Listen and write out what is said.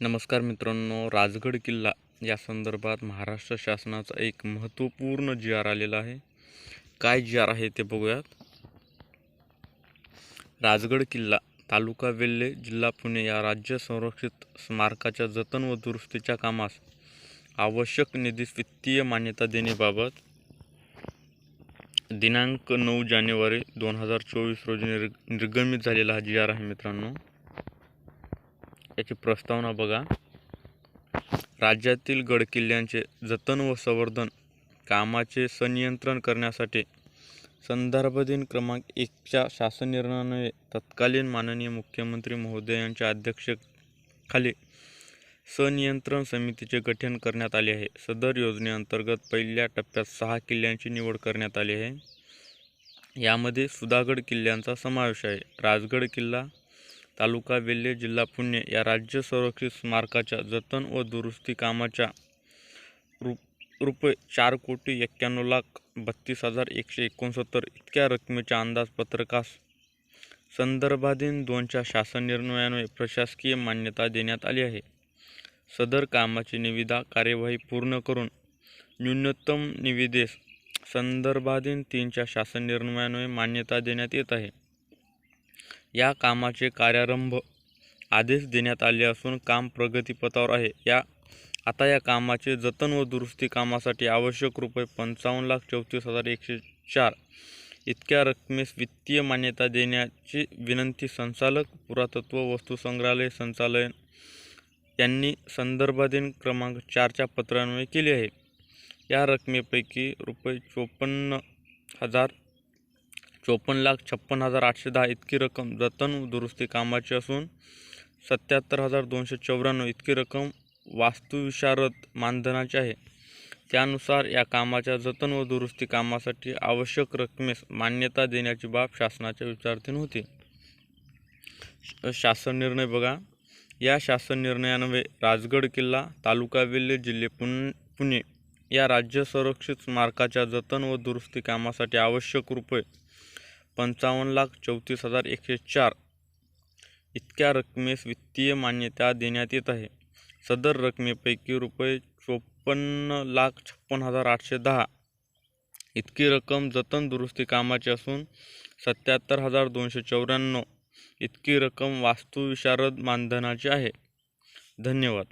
नमस्कार मित्रांनो राजगड किल्ला या संदर्भात महाराष्ट्र शासनाचा एक महत्त्वपूर्ण जी आर आलेला आहे. काय जी आर आहे ते बघूयात. राजगड किल्ला तालुका वेल्हे जिल्हा पुणे या राज्य संरक्षित स्मारकाच्या जतन व दुरुस्तीच्या कामास आवश्यक निधीस वित्तीय मान्यता देण्याबाबत दिनांक नऊ जानेवारी दोन हजार चोवीस रोजी निर् निर्गमित झालेला हा जी आर आहे मित्रांनो. याची प्रस्तावना बघा. राज्यातील गडकिल्ल्यांचे जतन व संवर्धन कामाचे संनियंत्रण करण्यासाठी संदर्भ दिन क्रमांक एकच्या शासन निर्णयाने तत्कालीन माननीय मुख्यमंत्री महोदय यांच्या अध्यक्षतेखाली संनियंत्रण समितीचे गठन करण्यात आले आहे. सदर योजनेअंतर्गत पहिल्या टप्प्यात सहा किल्ल्यांची निवड करण्यात आली आहे. यामध्ये सुधागड किल्ल्यांचा समावेश आहे. राजगड किल्ला तालुका वेल्हे जिल्हा पुणे या राज्य संरक्षित स्मारकाच्या जतन व दुरुस्ती कामाच्या रु रुपये चार कोटी एक्क्याण्णव लाख बत्तीस हजार एकशे एकोणसत्तर इतक्या रकमेच्या अंदाजपत्रकास संदर्भाधीन दोनच्या शासन निर्णयाने प्रशासकीय मान्यता देण्यात आली आहे. सदर कामाची निविदा कार्यवाही पूर्ण करून न्यूनतम निविदेस संदर्भाधीन तीनच्या शासन निर्णयाने मान्यता देण्यात येत आहे. या कामाचे कार्यारंभ आदेश देण्यात आले असून काम प्रगतीपथावर आहे. या आता या कामाचे जतन व दुरुस्ती कामासाठी आवश्यक रुपये पंचावन्न लाख चौतीस हजार एकशे चार इतक्या रकमेस वित्तीय मान्यता देण्याची विनंती संचालक पुरातत्व वस्तू संग्रहालय संचालय यांनी संदर्भाधीन क्रमांक चारच्या पत्रान्वये केली आहे. या रकमेपैकी रुपये चोपन्न हजार चोपन्न लाख छप्पन हजार आठशे दहा इतकी रक्कम जतन व दुरुस्ती कामाची असून सत्याहत्तर हजार दोनशे चौऱ्याण्णव इतकी रक्कम वास्तुविशारद मानधनाची आहे. त्यानुसार या कामाच्या जतन व दुरुस्ती कामासाठी आवश्यक रकमेस मान्यता देण्याची बाब शासनाच्या विचाराधीन होती. शासन निर्णय बघा. या शासन निर्णयान्वये राजगड किल्ला तालुका वेल्हे जिल्हे पुन पुणे या राज्य संरक्षित स्मारकाच्या जतन व दुरुस्ती कामासाठी आवश्यक रुपये पंचावन्न लाख चौतीस हजार एकशे चार इतक्या रकमेस वित्तीय मान्यता देण्यात येत आहे. सदर रकमेपैकी रुपये चोपन्न लाख छप्पन हजार आठशे दहा इतकी रक्कम जतन दुरुस्ती कामाची असून सत्याहत्तर हजार दोनशे चौऱ्याण्णव इतकी रक्कम वास्तुविशारद मानधनाची आहे. धन्यवाद.